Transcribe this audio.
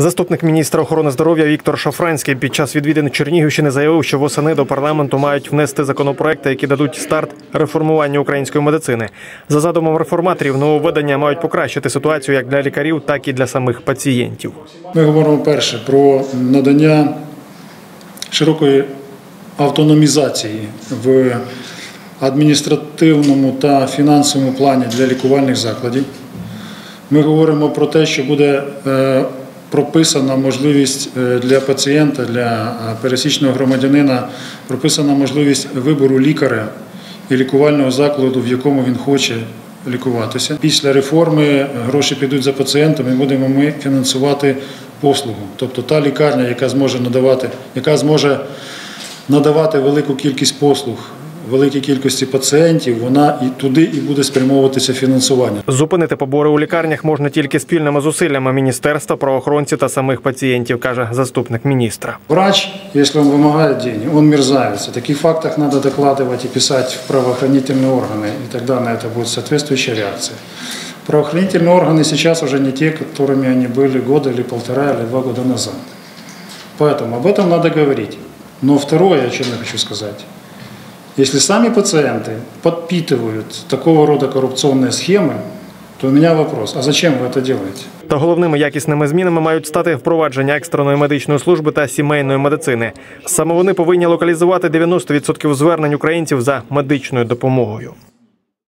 Заступник міністра охорони здоров'я Віктор Шафранський під час відвідин Чернігівщини заявив, що восени до парламенту мають внести законопроекти, які дадуть старт реформуванню української медицини. За задумом реформаторів, нововведення мають покращити ситуацію як для лікарів, так і для самих пацієнтів. Ми говоримо перше про надання широкої автономізації в адміністративному та фінансовому плані для лікувальних закладів. Ми говоримо про те, що буде е, прописана можливість е, для пацієнта, для е, пересічного громадянина, прописана можливість вибору лікаря і лікувального закладу, в якому він хоче лікуватися. Після реформи гроші підуть за пацієнтом і будемо ми фінансувати послугу. Тобто та лікарня, яка зможе надавати, яка зможе надавати велику кількість послуг великій кількості пацієнтів, вона і туди і буде спрямовуватися фінансування. Зупинити побори у лікарнях можна тільки спільними зусиллями міністерства, правоохоронців та самих пацієнтів, каже заступник міністра. Врач, если он вымогает деньги, он мерзавец. О таких фактах надо докладывать и писать в правоохранительные органы, и тогда на это будет соответствующая реакция. Правоохранительные органы сейчас уже не те, которыми они были года или полтора или два года назад. Поэтому об этом надо говорить. Но второе, о чем я хочу сказать. Если сами пациенты подпитывают такого рода коррупционные схемы, то у меня вопрос, а зачем вы это делаете? Та головними якісними змінами мають стати впровадження екстреної медичної служби та сімейної медицини. Саме вони повинні локалізувати 90% звернень українців за медичною допомогою.